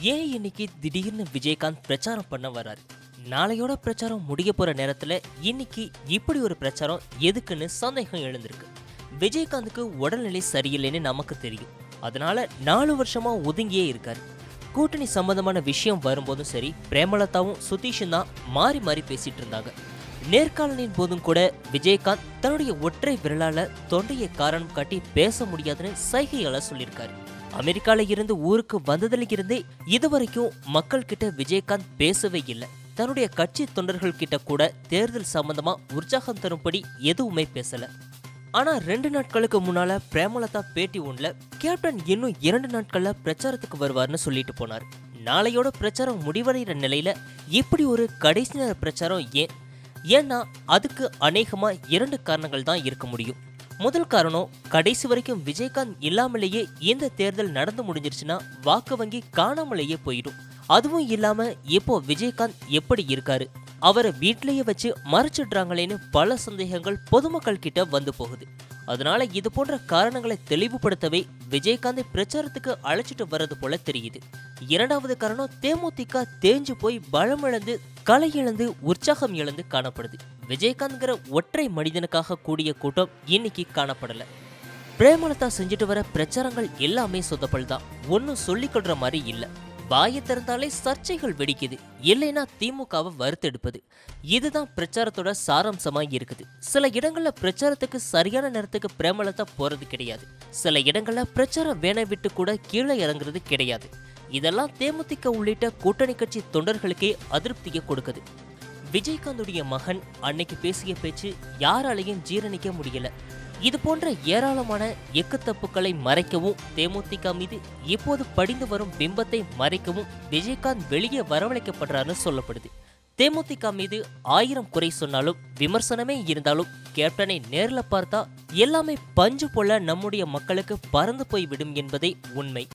ஏன் இன்னைக்கு திடீர்னு விஜயகாந்த் பிரச்சாரம் பண்ண வராரு நாளையோட பிரச்சாரம் முடிய போற நேரத்துல இன்னைக்கு இப்படி ஒரு பிரச்சாரம் எதுக்குன்னு சந்தேகம் எழுந்திருக்கு. விஜயகாந்துக்கு உடல்நிலை சரியில்லைன்னு நமக்கு தெரியும். அதனால நாலு வருஷமா ஒதுங்கியே இருக்காரு. கூட்டணி சம்பந்தமான விஷயம் வரும்போதும் சரி பிரேமலதாவும் சுதீஷும் தான் மாறி மாறி பேசிட்டு இருந்தாங்க. நேர்காணலின் போதும் கூட விஜயகாந்த் தன்னுடைய ஒற்றை விரலால தொண்டையை காரணம் காட்டி பேச முடியாதுன்னு சைகையால சொல்லியிருக்காரு. அமெரிக்கால இருந்து ஊருக்கு வந்ததுல இருந்து இதுவரைக்கும் மக்கள் கிட்ட விஜயகாந்த் பேசவே இல்லை. தன்னுடைய கட்சி தொண்டர்கள் கிட்ட கூட தேர்தல் சம்பந்தமா உற்சாகம் தரும்படி எதுவுமே பேசல. ஆனா ரெண்டு நாட்களுக்கு முன்னால பிரேமலதா பேட்டி ஒண்ணுல கேப்டன் இன்னும் இரண்டு நாட்கள்ல பிரச்சாரத்துக்கு வருவார்னு சொல்லிட்டு போனார். நாளையோட பிரச்சாரம் முடிவடைகிற நிலையில இப்படி ஒரு கடைசி நேர பிரச்சாரம் ஏன்? ஏன்னா அதுக்கு அநேகமா இரண்டு காரணங்கள் தான் இருக்க முடியும். முதல் காரணம் கடைசி வரைக்கும் விஜயகாந்த் இல்லாமலேயே இந்த தேர்தல் நடந்து முடிஞ்சிருச்சுன்னா வாக்கு வங்கி காணாமலேயே போயிடும். அதுவும் இல்லாம இப்போ விஜயகாந்த் எப்படி இருக்காரு? அவரை வீட்டிலேயே வச்சு மறைச்சிடுறாங்களேன்னு பல சந்தேகங்கள் பொதுமக்கள் கிட்ட வந்து போகுது. அதனால இது போன்ற காரணங்களை தெளிவுபடுத்தவே விஜயகாந்தை பிரச்சாரத்துக்கு அழைச்சிட்டு வர்றது போல தெரியுது. இரண்டாவது காரணம் தேமுதிக தேஞ்சு போய் பலம் இழந்து கலை இழந்து உற்சாகம் இழந்து காணப்படுது. விஜயகாந்த்ங்கிற ஒற்றை மனிதனுக்காக கூடிய கூட்டம் இன்னைக்கு காணப்படல. பிரேமலதா செஞ்சுட்டு வர பிரச்சாரங்கள் எல்லாமே சொதப்பல் தான் ஒன்னும் சொல்லிக்கொள்ற மாதிரி இல்லை. வாயை திறந்தாலே சர்ச்சைகள் வெடிக்குது. இல்லைன்னா திமுகவை வறுத்தெடுப்பது. இதுதான் பிரச்சாரத்தோட சாராம்சமாக இருக்குது. சில இடங்களில் பிரச்சாரத்துக்கு சரியான நேரத்துக்கு பிரேமலதா போகிறது கிடையாது. சில இடங்களில் பிரச்சாரம் வேணை விட்டு கூட கீழே இறங்குறது கிடையாது. இதெல்லாம் தேமுதிக உள்ளிட்ட கூட்டணி கட்சி தொண்டர்களுக்கே அதிருப்தியை கொடுக்குது. விஜயகாந்துடைய மகன் அன்னைக்கு பேசிய பேச்சு யாராலையும் ஜீரணிக்க முடியல. இது போன்ற ஏராளமான எக்குத்தப்புகளை மறைக்கவும் தேமுதிக மீது இப்போது படிந்து வரும் பிம்பத்தை மறைக்கவும் விஜயகாந்த் வெளியே வரவழைக்கப்படுறாருன்னு சொல்லப்படுது. தேமுதிக மீது ஆயிரம் குறை சொன்னாலும் விமர்சனமே இருந்தாலும் கேப்டனை நேரில் பார்த்தா எல்லாமே பஞ்சு போல நம்முடைய மக்களுக்கு பறந்து போய்விடும் என்பதே உண்மை.